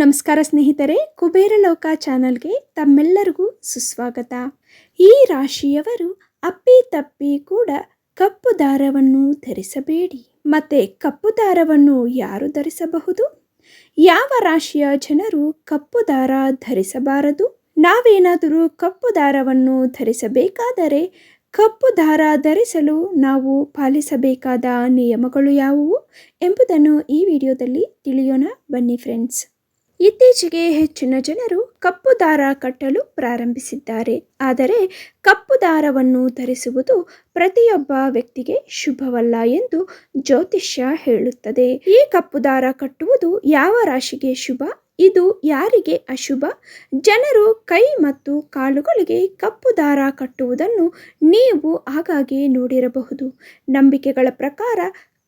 ನಮಸ್ಕಾರ ಸ್ನೇಹಿತರೆ, ಕುಬೇರ ಲೋಕ ಚಾನಲ್ಗೆ ತಮ್ಮೆಲ್ಲರಿಗೂ ಸುಸ್ವಾಗತ. ಈ ರಾಶಿಯವರು ಅಪ್ಪಿ ತಪ್ಪಿ ಕೂಡ ಕಪ್ಪು ದಾರವನ್ನು ಧರಿಸಬೇಡಿ. ಮತ್ತೆ ಕಪ್ಪು ದಾರವನ್ನು ಯಾರು ಧರಿಸಬಹುದು? ಯಾವ ರಾಶಿಯ ಜನರು ಕಪ್ಪು ದಾರ ಧರಿಸಬಾರದು? ನಾವೇನಾದರೂ ಕಪ್ಪು ದಾರವನ್ನು ಧರಿಸಬೇಕಾದರೆ ಕಪ್ಪು ದಾರ ಧರಿಸಲು ನಾವು ಪಾಲಿಸಬೇಕಾದ ನಿಯಮಗಳು ಯಾವುವು ಎಂಬುದನ್ನು ಈ ವಿಡಿಯೋದಲ್ಲಿ ತಿಳಿಯೋಣ. ಬನ್ನಿ ಫ್ರೆಂಡ್ಸ್ ಇತ್ತೀಚೆಗೆ ಹೆಚ್ಚಿನ ಜನರು ಕಪ್ಪು ದಾರ ಕಟ್ಟಲು ಪ್ರಾರಂಭಿಸಿದ್ದಾರೆ. ಆದರೆ ಕಪ್ಪು ದಾರವನ್ನು ಧರಿಸುವುದು ಪ್ರತಿಯೊಬ್ಬ ವ್ಯಕ್ತಿಗೆ ಶುಭವಲ್ಲ ಎಂದು ಜ್ಯೋತಿಷ್ಯ ಹೇಳುತ್ತದೆ. ಈ ಕಪ್ಪು ದಾರ ಕಟ್ಟುವುದು ಯಾವ ರಾಶಿಗೆ ಶುಭ? ಇದು ಯಾರಿಗೆ ಅಶುಭ? ಜನರು ಕೈ ಮತ್ತು ಕಾಲುಗಳಿಗೆ ಕಪ್ಪು ದಾರ ಕಟ್ಟುವುದನ್ನು ನೀವು ಆಗಾಗ್ಗೆ ನೋಡಿರಬಹುದು. ನಂಬಿಕೆಗಳ ಪ್ರಕಾರ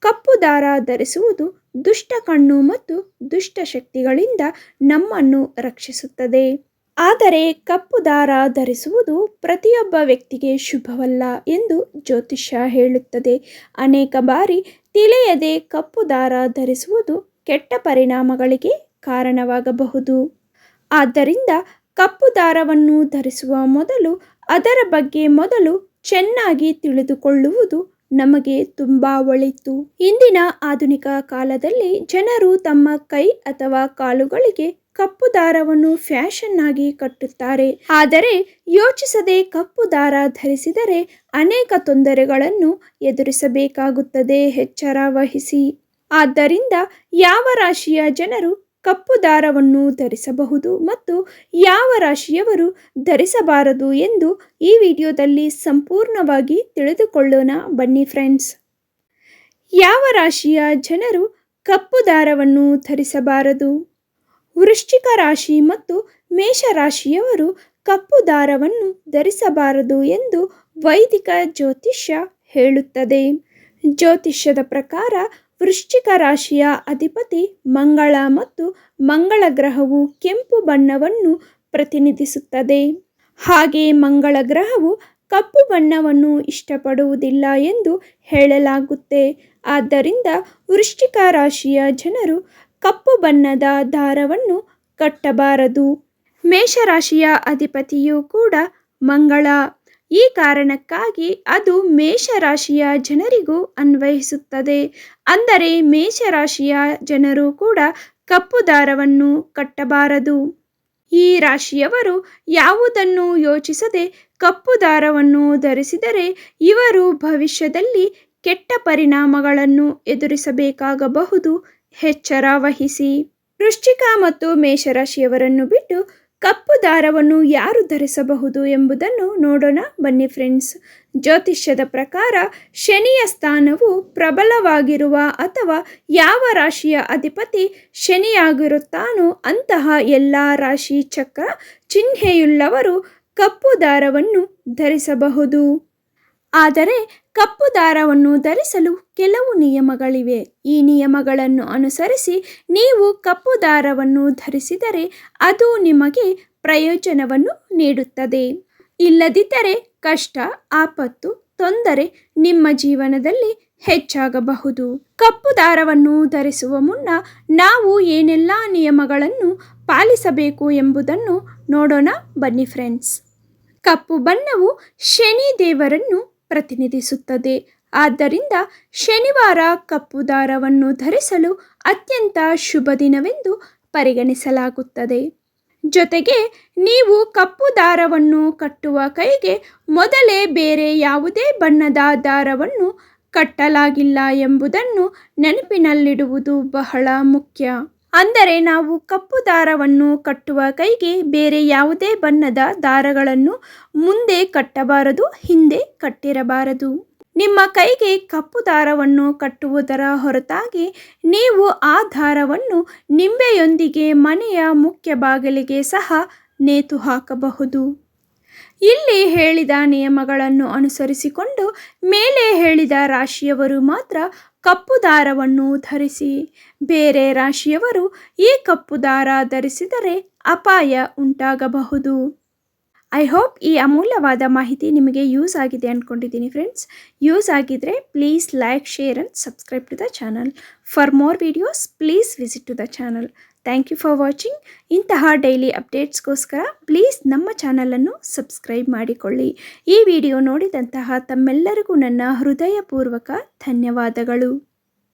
ಕಪ್ಪು ದಾರ ಧರಿಸುವುದು ದುಷ್ಟ ಕಣ್ಣು ಮತ್ತು ದುಷ್ಟ ಶಕ್ತಿಗಳಿಂದ ನಮ್ಮನ್ನು ರಕ್ಷಿಸುತ್ತದೆ. ಆದರೆ ಕಪ್ಪು ದಾರ ಧರಿಸುವುದು ಪ್ರತಿಯೊಬ್ಬ ವ್ಯಕ್ತಿಗೆ ಶುಭವಲ್ಲ ಎಂದು ಜ್ಯೋತಿಷ್ಯ ಹೇಳುತ್ತದೆ. ಅನೇಕ ಬಾರಿ ತಿಳಿಯದೆ ಕಪ್ಪು ದಾರ ಧರಿಸುವುದು ಕೆಟ್ಟ ಪರಿಣಾಮಗಳಿಗೆ ಕಾರಣವಾಗಬಹುದು. ಆದ್ದರಿಂದ ಕಪ್ಪು ದಾರವನ್ನು ಧರಿಸುವ ಮೊದಲು ಅದರ ಬಗ್ಗೆ ಮೊದಲು ಚೆನ್ನಾಗಿ ತಿಳಿದುಕೊಳ್ಳುವುದು ನಮಗೆ ತುಂಬ ಒಳಿತು. ಇಂದಿನ ಆಧುನಿಕ ಕಾಲದಲ್ಲಿ ಜನರು ತಮ್ಮ ಕೈ ಅಥವಾ ಕಾಲುಗಳಿಗೆ ಕಪ್ಪು ದಾರವನ್ನು ಫ್ಯಾಷನ್ ಆಗಿ ಕಟ್ಟುತ್ತಾರೆ. ಆದರೆ ಯೋಚಿಸದೆ ಕಪ್ಪು ದಾರ ಧರಿಸಿದರೆ ಅನೇಕ ತೊಂದರೆಗಳನ್ನು ಎದುರಿಸಬೇಕಾಗುತ್ತದೆ. ಎಚ್ಚರ ವಹಿಸಿ. ಆದ್ದರಿಂದ ಯಾವ ರಾಶಿಯ ಜನರು ಕಪ್ಪು ದಾರವನ್ನು ಧರಿಸಬಹುದು ಮತ್ತು ಯಾವ ರಾಶಿಯವರು ಧರಿಸಬಾರದು ಎಂದು ಈ ವಿಡಿಯೋದಲ್ಲಿ ಸಂಪೂರ್ಣವಾಗಿ ತಿಳಿದುಕೊಳ್ಳೋಣ. ಬನ್ನಿ ಫ್ರೆಂಡ್ಸ್. ಯಾವ ರಾಶಿಯ ಜನರು ಕಪ್ಪು ದಾರವನ್ನು ಧರಿಸಬಾರದು? ವೃಶ್ಚಿಕ ರಾಶಿ ಮತ್ತು ಮೇಷರಾಶಿಯವರು ಕಪ್ಪು ದಾರವನ್ನು ಧರಿಸಬಾರದು ಎಂದು ವೈದಿಕ ಜ್ಯೋತಿಷ್ಯ ಹೇಳುತ್ತದೆ. ಜ್ಯೋತಿಷ್ಯದ ಪ್ರಕಾರ ವೃಶ್ಚಿಕ ರಾಶಿಯ ಅಧಿಪತಿ ಮಂಗಳ ಮತ್ತು ಮಂಗಳ ಗ್ರಹವು ಕೆಂಪು ಬಣ್ಣವನ್ನು ಪ್ರತಿನಿಧಿಸುತ್ತದೆ. ಹಾಗೆ ಮಂಗಳ ಗ್ರಹವು ಕಪ್ಪು ಬಣ್ಣವನ್ನು ಇಷ್ಟಪಡುವುದಿಲ್ಲ ಎಂದು ಹೇಳಲಾಗುತ್ತೆ. ಆದ್ದರಿಂದ ವೃಶ್ಚಿಕ ರಾಶಿಯ ಜನರು ಕಪ್ಪು ಬಣ್ಣದ ದಾರವನ್ನು ಕಟ್ಟಬಾರದು. ಮೇಷರಾಶಿಯ ಅಧಿಪತಿಯೂ ಕೂಡ ಮಂಗಳ ಈ ಕಾರಣಕ್ಕಾಗಿ ಅದು ಮೇಷರಾಶಿಯ ಜನರಿಗೂ ಅನ್ವಯಿಸುತ್ತದೆ. ಅಂದರೆ ಮೇಷರಾಶಿಯ ಜನರು ಕೂಡ ಕಪ್ಪು ದಾರವನ್ನು ಕಟ್ಟಬಾರದು. ಈ ರಾಶಿಯವರು ಯಾವುದನ್ನು ಯೋಚಿಸದೆ ಕಪ್ಪು ದಾರವನ್ನು ಧರಿಸಿದರೆ ಇವರು ಭವಿಷ್ಯದಲ್ಲಿ ಕೆಟ್ಟ ಪರಿಣಾಮಗಳನ್ನು ಎದುರಿಸಬೇಕಾಗಬಹುದು. ಎಚ್ಚರ ವಹಿಸಿ. ವೃಶ್ಚಿಕ ಮತ್ತು ಮೇಷರಾಶಿಯವರನ್ನು ಬಿಟ್ಟು ಕಪ್ಪು ದಾರವನ್ನು ಯಾರು ಧರಿಸಬಹುದು ಎಂಬುದನ್ನು ನೋಡೋಣ. ಬನ್ನಿ ಫ್ರೆಂಡ್ಸ್, ಜ್ಯೋತಿಷ್ಯದ ಪ್ರಕಾರ ಶನಿಯ ಸ್ಥಾನವು ಪ್ರಬಲವಾಗಿರುವ ಅಥವಾ ಯಾವ ರಾಶಿಯ ಅಧಿಪತಿ ಶನಿಯಾಗಿರುತ್ತಾನೋ ಅಂತಹ ಎಲ್ಲ ರಾಶಿ ಚಕ್ರ ಚಿಹ್ನೆಯುಳ್ಳವರು ಕಪ್ಪು ದಾರವನ್ನು ಧರಿಸಬಹುದು. ಆದರೆ ಕಪ್ಪು ದಾರವನ್ನು ಧರಿಸಲು ಕೆಲವು ನಿಯಮಗಳಿವೆ. ಈ ನಿಯಮಗಳನ್ನು ಅನುಸರಿಸಿ ನೀವು ಕಪ್ಪು ದಾರವನ್ನು ಧರಿಸಿದರೆ ಅದು ನಿಮಗೆ ಪ್ರಯೋಜನವನ್ನು ನೀಡುತ್ತದೆ. ಇಲ್ಲದಿದ್ದರೆ ಕಷ್ಟ, ಆಪತ್ತು, ತೊಂದರೆ ನಿಮ್ಮ ಜೀವನದಲ್ಲಿ ಹೆಚ್ಚಾಗಬಹುದು. ಕಪ್ಪು ದಾರವನ್ನು ಧರಿಸುವ ಮುನ್ನ ನಾವು ಏನೆಲ್ಲ ನಿಯಮಗಳನ್ನು ಪಾಲಿಸಬೇಕು ಎಂಬುದನ್ನು ನೋಡೋಣ ಬನ್ನಿ ಫ್ರೆಂಡ್ಸ್. ಕಪ್ಪು ಬಣ್ಣವು ಶನಿ ದೇವರನ್ನು ಪ್ರತಿನಿಧಿಸುತ್ತದೆ. ಆದ್ದರಿಂದ ಶನಿವಾರ ಕಪ್ಪು ದಾರವನ್ನು ಧರಿಸಲು ಅತ್ಯಂತ ಶುಭ ದಿನವೆಂದು ಪರಿಗಣಿಸಲಾಗುತ್ತದೆ. ಜೊತೆಗೆ ನೀವು ಕಪ್ಪು ದಾರವನ್ನು ಕಟ್ಟುವ ಕೈಗೆ ಮೊದಲೇ ಬೇರೆ ಯಾವುದೇ ಬಣ್ಣದ ದಾರವನ್ನು ಕಟ್ಟಲಾಗಿಲ್ಲ ಎಂಬುದನ್ನು ನೆನಪಿನಲ್ಲಿಡುವುದು ಬಹಳ ಮುಖ್ಯ. ಅಂದರೆ ನಾವು ಕಪ್ಪು ದಾರವನ್ನು ಕಟ್ಟುವ ಕೈಗೆ ಬೇರೆ ಯಾವುದೇ ಬಣ್ಣದ ದಾರಗಳನ್ನು ಮುಂದೆ ಕಟ್ಟಬಾರದು, ಹಿಂದೆ ಕಟ್ಟಿರಬಾರದು. ನಿಮ್ಮ ಕೈಗೆ ಕಪ್ಪು ದಾರವನ್ನು ಕಟ್ಟುವುದರ ಹೊರತಾಗಿ ನೀವು ಆ ದಾರವನ್ನು ನಿಂಬೆಯೊಂದಿಗೆ ಮನೆಯ ಮುಖ್ಯ ಬಾಗಿಲಿಗೆ ಸಹ ನೇತು ಹಾಕಬಹುದು ಇಲ್ಲಿ ಹೇಳಿದ ನಿಯಮಗಳನ್ನು ಅನುಸರಿಸಿಕೊಂಡು ಮೇಲೆ ಹೇಳಿದ ರಾಶಿಯವರು ಮಾತ್ರ ಕಪ್ಪು ದಾರವನ್ನು ಧರಿಸಿ, ಬೇರೆ ರಾಶಿಯವರು ಈ ಕಪ್ಪು ದಾರ ಧರಿಸಿದರೆ ಅಪಾಯ ಉಂಟಾಗಬಹುದು. ಐ ಹೋಪ್ ಈ ಅಮೂಲ್ಯವಾದ ಮಾಹಿತಿ ನಿಮಗೆ ಯೂಸ್ ಆಗಿದೆ ಅಂದ್ಕೊಂಡಿದ್ದೀನಿ ಫ್ರೆಂಡ್ಸ್ ಯೂಸ್ ಆಗಿದ್ರೆ please like share and subscribe to the channel for more videos please visit to the channel thank you for watching ಇಂತಹ ಡೈಲಿ ಅಪ್ಡೇಟ್ಸ್ಗೋಸ್ಕರ ಪ್ಲೀಸ್ ನಮ್ಮ ಚಾನಲನ್ನು ಸಬ್ಸ್ಕ್ರೈಬ್ ಮಾಡಿಕೊಳ್ಳಿ. ಈ ವಿಡಿಯೋ ನೋಡಿದಂತಹ ತಮ್ಮೆಲ್ಲರಿಗೂ ನನ್ನ ಹೃದಯಪೂರ್ವಕ ಧನ್ಯವಾದಗಳು.